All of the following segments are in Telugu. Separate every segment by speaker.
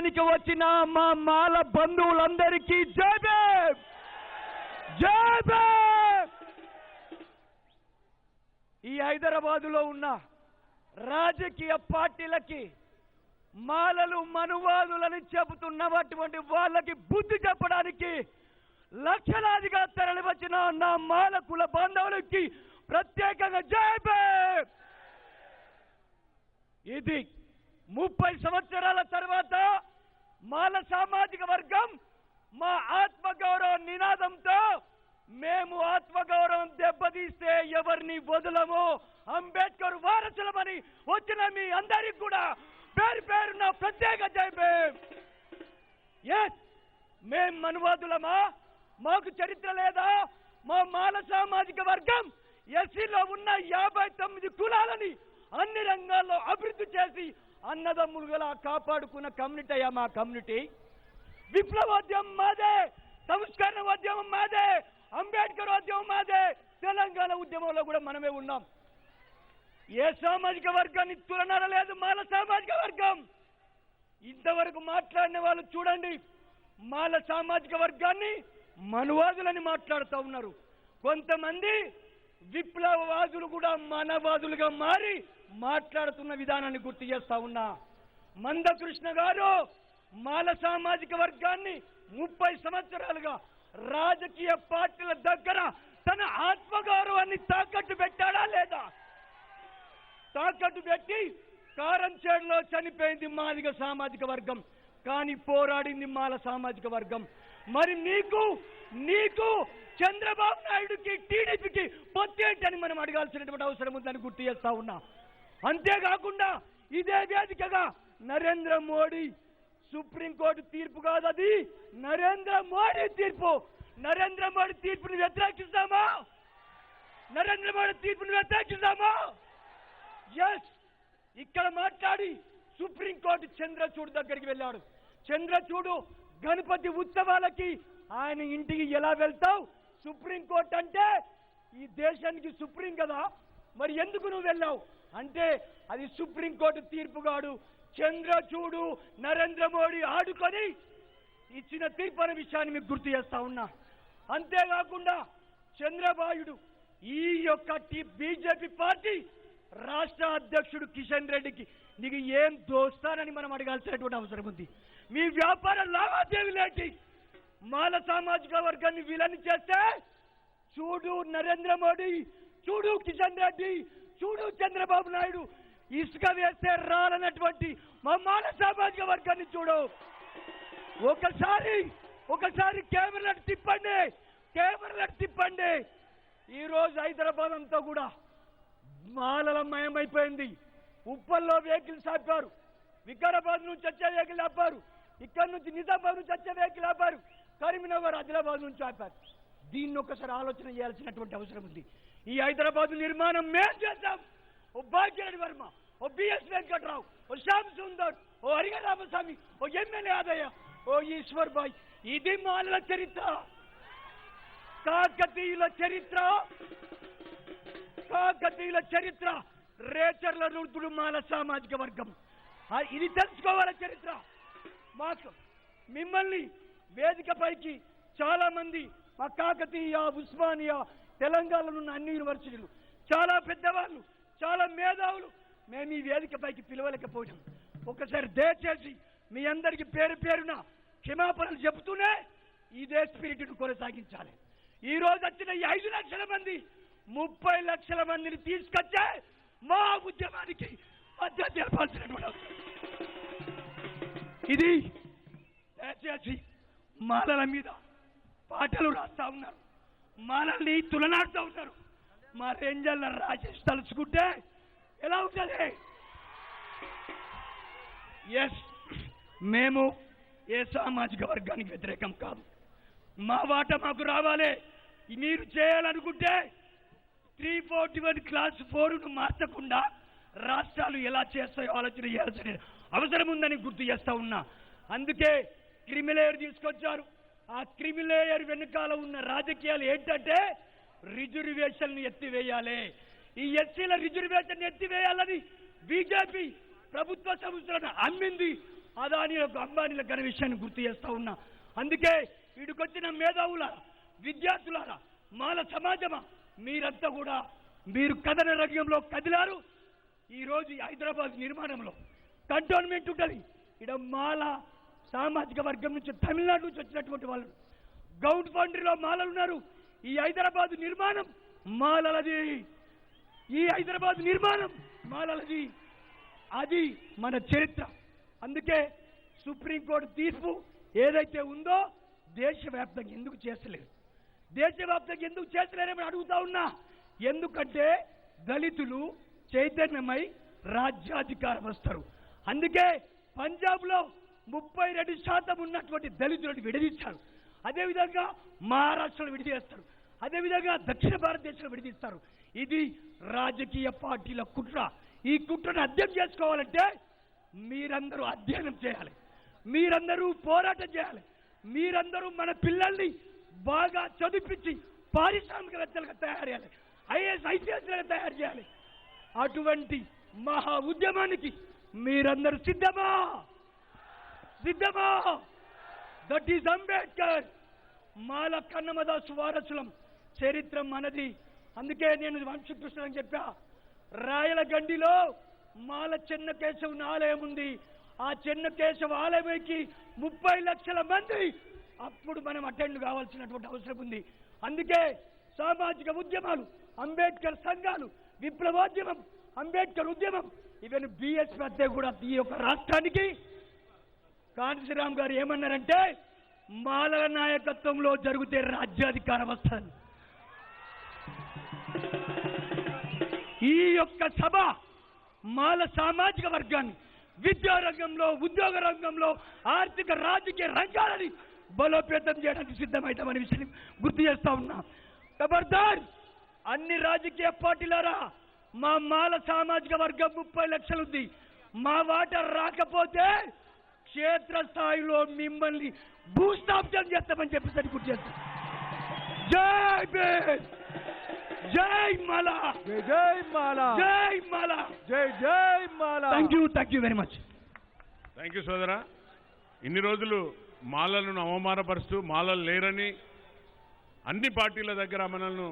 Speaker 1: చూడడానికి వచ్చిన మా మాల బంధువులందరికీ జై భీమ్! ఈ హైదరాబాదులో ఉన్న రాజకీయ పార్టీలకి మాలలు మనువాదులని చెబుతున్నటువంటి వాళ్ళకి బుద్ధి చెప్పడానికి లక్షలాదిగా తరలి వచ్చిన నా మాల కుల బాంధవులకి ప్రత్యేకంగా జై ఇది ముప్పై సంవత్సరాల తర్వాత సామాజిక వర్గం మా ఆత్మగౌరవ నినాదంతో మేము ఆత్మగౌరవం దెబ్బతీస్తే ఎవరిని వదలము? అంబేద్కర్ వారసులమని వచ్చిన మీ అందరికి కూడా పేరు పేరున ప్రత్యేక జై ఎస్ మేం మనువాదులమా? మాకు చరిత్ర లేదా? మా మాల సామాజిక వర్గం ఎస్సీలో ఉన్న యాభై తొమ్మిది కులాలని అన్ని రంగాల్లో అభివృద్ధి చేసి అన్నదమ్ములుగా కాపాడుకున్న కమ్యూనిటీ అయ్యా మా కమ్యూనిటీ. విప్లవోద్యమం మాదే సంస్కరణ ఉద్యమం మాదే అంబేద్కర్ ఉద్యమం మాదే తెలంగాణ ఉద్యమంలో కూడా మనమే ఉన్నాం. ఏ సామాజిక వర్గాన్ని తులనర లేదు మాల సామాజిక వర్గం. ఇంతవరకు మాట్లాడిన వాళ్ళు చూడండి మాల సామాజిక వర్గాన్ని మనువాదులని మాట్లాడుతూ ఉన్నారు. కొంతమంది విప్లవవాదులు కూడా మనవాదులుగా మారి మాట్లాడుతున్న విధానాన్ని గుర్తు చేస్తా ఉన్నా. మందకృష్ణ గారు మాల సామాజిక వర్గాన్ని ముప్పై సంవత్సరాలుగా రాజకీయ పార్టీల దగ్గర తన ఆత్మగౌరవాన్ని తాకట్టు పెట్టాడా లేదా? తాకట్టు పెట్టి కారంచేడులో చనిపోయింది మాదిగ సామాజిక వర్గం కానీ పోరాడింది మాల సామాజిక వర్గం. మరి నీకు నీకు చంద్రబాబు నాయుడుకి టీడీపీకి పొత్తేంటని మనం అడగాల్సినటువంటి అవసరం ఉందని గుర్తు చేస్తా ఉన్నా. అంతేకాకుండా ఇదే వేదికగా నరేంద్ర మోడీ సుప్రీంకోర్టు తీర్పు కాదు అది. నరేంద్ర మోడీ తీర్పు. నరేంద్ర మోడీ తీర్పుని వ్యతిరేకిస్తామా? నరేంద్ర మోడీ తీర్పుని వ్యతిరేకిస్తామా? ఎస్ ఇక్కడ మాట్లాడి సుప్రీంకోర్టు చంద్రచూడు దగ్గరికి వెళ్ళాడు. చంద్రచూడు గణపతి ఉత్సవాలకి ఆయన ఇంటికి ఎలా వెళ్తావు? సుప్రీంకోర్టు అంటే ఈ దేశానికి సుప్రీం కదా. మరి ఎందుకు నువ్వు వెళ్ళావు? అంటే అది సుప్రీంకోర్టు తీర్పు కాడు చంద్రచూడు నరేంద్ర మోడీ ఆడుకొని ఇచ్చిన తీర్పు అనే విషయాన్ని మీకు గుర్తు చేస్తా ఉన్నా. అంతేకాకుండా చంద్రబాయుడు ఈ యొక్క టీ- బీజేపీ పార్టీ రాష్ట్ర అధ్యక్షుడు కిషన్ రెడ్డికి నీకు ఏం దోస్తానని మనం అడగాల్సినటువంటి అవసరం ఉంది. మీ వ్యాపార లావాదేవీలేంటి మాల సామాజిక వర్గాన్ని విలని చేస్తే చూడు నరేంద్ర మోడీ చూడు కిషన్ రెడ్డి చూడు చంద్రబాబు నాయుడు ఇసుక వేస్తే రాలన్నటువంటి మా మాల సామాజిక వర్గాన్ని చూడు. ఒకసారి ఒకసారి కెమెరాలు తిప్పండి కెమెరాలు తిప్పండి. ఈ రోజు హైదరాబాద్ అంతా కూడా మాలల మయమైపోయింది. ఉప్పల్లో వెహికల్స్ ఆపారు వికారాబాద్ నుంచి వచ్చే వెహికల్ ఆపారు. ఇక్కడ నుంచి నిజామాబాద్ నుంచి వచ్చే వెహికల్ ఆపారు. కరీంనగర్ ఆదిలాబాద్ నుంచి ఆపారు. దీన్ని ఒకసారి ఆలోచన చేయాల్సినటువంటి అవసరం ఉంది. ఈ హైదరాబాద్ నిర్మాణం మేం చేద్దాం ఓ భాగ్యరెడ్డి వర్మ ఓ బిఎస్ వెంకట్రావు ఓ శ్యామ్ సుందర్ ఓ హరిహర రామస్వామి ఓ ఎమ్మెల్యే ఆదయ్య ఓ ఈశ్వర్ బాయ్. ఇది మాలల చరిత్ర. కాకతీయుల చరిత్ర. కాకతీయుల చరిత్ర. రేచర్ల రుద్రుడు మాల సామాజిక వర్గం. ఇది తెలుసుకోవాల చరిత్ర. మాకు మిమ్మల్ని వేదికపైకి చాలా మంది మా కాకతీయ ఉస్మానియా తెలంగాణలో ఉన్న అన్ని యూనివర్సిటీలు చాలా పెద్దవాళ్ళు చాలా మేధావులు. మేము ఈ వేదికపైకి పిలవలేకపోయాం. ఒకసారి దయచేసి మీ అందరికి పేరు పేరున క్షమాపణలు చెబుతూనే ఇదే స్పిరిట్ను కొనసాగించాలి. ఈ రోజు వచ్చిన ఈ ఐదు లక్షల మంది ముప్పై లక్షల మందిని తీసుకొచ్చే మా ఉద్యమానికి మద్దతు తెలపాల్సినటువంటి ఇది దయచేసి మాలల మీద పాటలు రాస్తా ఉన్నారు. మనల్ని తులనాడుతూ ఉన్నారు మా రేంజర్ల రాజేష్ తలుచుకుంటే ఎలా ఉంటుంది? ఎస్ మేము ఏ సామాజిక వర్గానికి వ్యతిరేకం కాదు. మా వాట మాకు రావాలి. మీరు చేయాలనుకుంటే త్రీ ఫోర్టీ వన్ క్లాస్ ఫోర్ను మార్చకుండా రాష్ట్రాలు ఎలా చేస్తాయో ఆలోచన చేయాల్సిన అవసరం ఉందని గుర్తు చేస్తా ఉన్నా. అందుకే క్రిమిలేరు తీసుకొచ్చారు. ఆ క్రిమిలేయర్ వెనుకాల ఉన్న రాజకీయాలు ఏంటంటే రిజర్వేషన్లు ఎత్తివేయాలి. ఈ ఎస్సీల రిజర్వేషన్ ఎత్తివేయాలని బీజేపీ ప్రభుత్వ సంస్థలను అమ్మింది అదానీలకు అంబానీలకు అనే విషయాన్ని గుర్తు చేస్తా ఉన్నా. అందుకే వీడికొచ్చిన మేధావుల విద్యార్థులారా మాల సమాజమా? మీరంతా కూడా మీరు కథన రంగంలో కదిలారు. ఈరోజు హైదరాబాద్ నిర్మాణంలో కంటోన్మెంట్ ఉంటుంది. ఇక్కడ మాల సామాజిక వర్గం నుంచి తమిళనాడు నుంచి వచ్చినటువంటి వాళ్ళు. గౌడ్ ఫౌండరీలో మాలలు ఉన్నారు. ఈ హైదరాబాద్ నిర్మాణం మాలలది. ఈ హైదరాబాద్ నిర్మాణం మాలలది. అది మన చరిత్ర. అందుకే సుప్రీంకోర్టు తీర్పు ఏదైతే ఉందో దేశవ్యాప్తంగా ఎందుకు చేస్తలేదు? దేశవ్యాప్తంగా ఎందుకు చేస్తలేరని అడుగుతా ఉన్నా. ఎందుకంటే దళితులు చైతన్యమై రాజ్యాధికారం వస్తారు. అందుకే పంజాబ్లో ముప్పై రెండు శాతం ఉన్నటువంటి దళితులను విడదీశారు అదేవిధంగా మహారాష్ట్రలో విడిచేస్తారు అదేవిధంగా దక్షిణ భారతదేశంలో విడిదిస్తారు. ఇది రాజకీయ పార్టీల కుట్ర. ఈ కుట్రను అర్థం చేసుకోవాలంటే మీరందరూ అధ్యయనం చేయాలి. మీరందరూ పోరాటం చేయాలి. మీరందరూ మన పిల్లల్ని బాగా చదివించి పారిశ్రామికవేత్తలుగా తయారు చేయాలి. ఐఏఎస్ ఐపీఎస్లుగా తయారు చేయాలి? అటువంటి మహా ఉద్యమానికి మీరందరూ సిద్ధమా? సిద్ధమా? దట్ ఈస్ అంబేద్కర్ మాల కన్నమదాసు వారసులం చరిత్ర మనది. అందుకే నేను వంశకృష్ణ అని చెప్పా. రాయలగండిలో మాల చిన్న కేశవుని ఆలయం ఉంది. ఆ చిన్న కేశవ ఆలయంకి ముప్పై లక్షల మంది. అప్పుడు మనం అటెండ్ కావాల్సినటువంటి అవసరం ఉంది. అందుకే సామాజిక ఉద్యమాలు అంబేద్కర్ సంఘాలు విప్లవోద్యమం అంబేద్కర్ ఉద్యమం ఈవెన్ బిఎస్పీ అద్దె కూడా ఈ యొక్క రాష్ట్రానికి కాంతిరామ్ గారు ఏమన్నారంటే మాలల నాయకత్వంలో జరిగితే రాజ్యాధికారం వస్తుంది. ఈ యొక్క సభ మాల సామాజిక వర్గాన్ని విద్యా రంగంలో ఉద్యోగ రంగంలో ఆర్థిక రాజకీయ రంగాలని బలోపేతం చేయడానికి సిద్ధమవుతామని విషయం గుర్తు చేస్తా ఉన్నా. ఖబర్దార్ అన్ని రాజకీయ పార్టీలారా మా మాల సామాజిక వర్గం ముప్పై లక్షలు ఉంది మా వాట రాకపోతే క్షేత్రస్థాయిలో మిమ్మల్ని భూస్థాపితం చేస్తామని చెప్పేసి గుర్తు చేస్తాం. జై భీమ్! జై మాల!
Speaker 2: జై జై మాల!
Speaker 1: జై మాల!
Speaker 2: జై జై Mala!
Speaker 1: Thank you thank you very much
Speaker 3: thank you సోదరా. ఇన్ని రోజులు మాలలను అవమానపరుస్తూ మాలలు లేరని అన్ని పార్టీల దగ్గర మనల్ని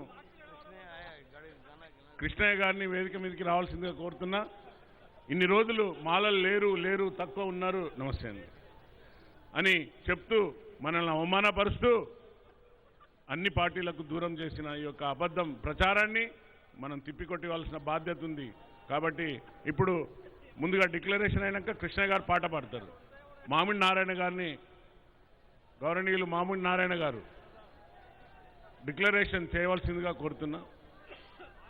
Speaker 3: కృష్ణయ్య గారిని వేదిక మీదకి రావాల్సిందిగా కోరుతున్నా. ఇన్ని రోజులు మాలలు లేరు లేరు తక్కువ ఉన్నారు నమస్తే అండి. అని చెప్తూ మనల్ని అవమానపరుస్తూ అన్ని పార్టీలకు దూరం చేసిన ఈ యొక్క అబద్ధం ప్రచారాన్ని మనం తిప్పికొట్టివలసిన బాధ్యత ఉంది. కాబట్టి ఇప్పుడు ముందుగా డిక్లరేషన్ అయినాక కృష్ణ గారు పాట పాడతారు. మామిడి నారాయణ గారిని గౌరవనీయులు మామిడి నారాయణ గారు డిక్లరేషన్ చేయవలసిందిగా కోరుతున్నా.